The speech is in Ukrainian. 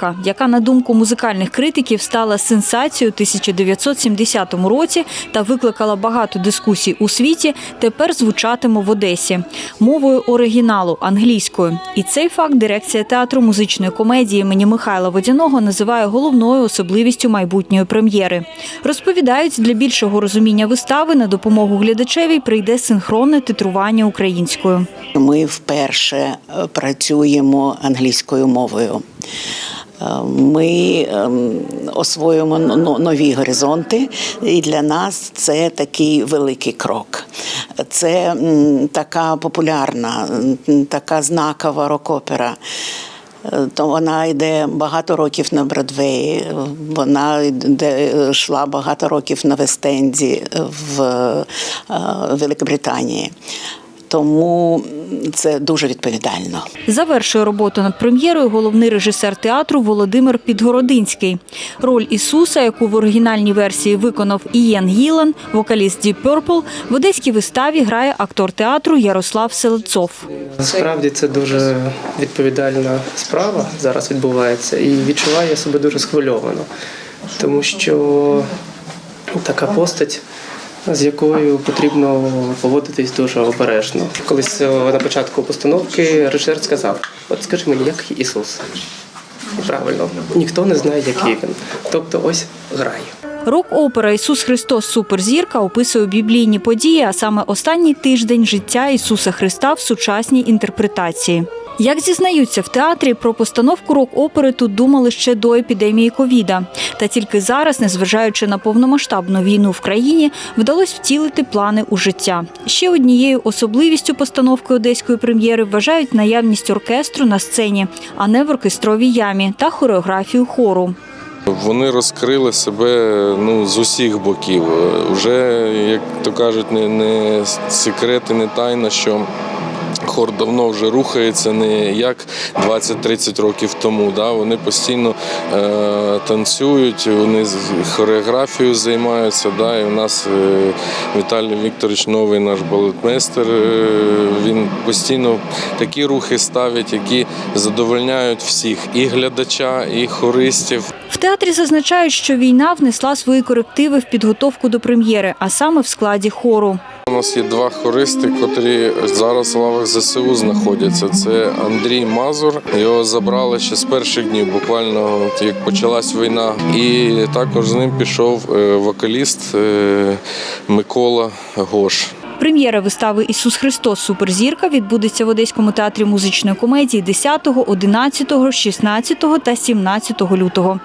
Зірка, яка на думку музикальних критиків стала сенсацією у 1970 році та викликала багато дискусій у світі, тепер звучатиме в Одесі мовою оригіналу англійською. І цей факт дирекція театру музичної комедії імені Михайла Водяного називає головною особливістю майбутньої прем'єри. Розповідають, для більшого розуміння вистави на допомогу глядачеві прийде синхронне титрування українською. Ми вперше е, працюємо англійською мовою. Е, Ми ем, освоюємо нові горизонти, і для нас це такий великий крок. Це така популярна, така знакова рок-опера. Е, То вона йде багато років на Бродвеї, вона йде, йшла багато років на Вестенді в е, Великобританії. Тому це дуже відповідально. Завершує роботу над прем'єрою головний режисер театру Володимир Підгородинський. Роль Ісуса, яку в оригінальній версії виконав Ієн Гілан, вокаліст Deep Purple, в одеській виставі грає актор театру Ярослав Селецов. Насправді це дуже відповідальна справа зараз відбувається, і відчуваю я себе дуже схвильовано, тому що така постать, з якою потрібно поводитись дуже обережно. Колись е, на початку постановки режисер сказав: От скажи мені, як Ісус? Правильно, ніхто не знає, який він. Тобто, ось грай. Рок-опера Ісус Христос Суперзірка описує біблійні події, а саме останній тиждень життя Ісуса Христа в сучасній інтерпретації. Як зізнаються в театрі, про постановку рок-опери тут думали ще до епідемії ковіда. Та тільки зараз, незважаючи на повномасштабну війну в країні, вдалося втілити плани у життя. Ще однією особливістю постановки одеської прем'єри вважають наявність оркестру на сцені, а не в оркестровій ямі та хореографію хору. Вони розкрили себе ну, з усіх боків. Вже, як то кажуть, не, не секрет і не тайна, що хор давно вже рухається не як 20-30 років тому. Да? Вони постійно е, танцюють, вони хореографією займаються. Да? І у нас е, Віталій Вікторович, новий наш балетмейстер, е, він постійно такі рухи ставить, які задовольняють всіх і глядача, і хористів. В театрі зазначають, що війна внесла свої корективи в підготовку до прем'єри, а саме в складі хору. У нас є два хористи, котрі зараз в лавах ЗСУ знаходяться. Це Андрій Мазур. Його забрали ще з перших днів, буквально як почалась війна. І також з ним пішов е, вокаліст е, Микола Гош. Прем'єра вистави Ісус Христос Суперзірка відбудеться в Одеському театрі музичної комедії 10, 11, 16 та 17 лютого.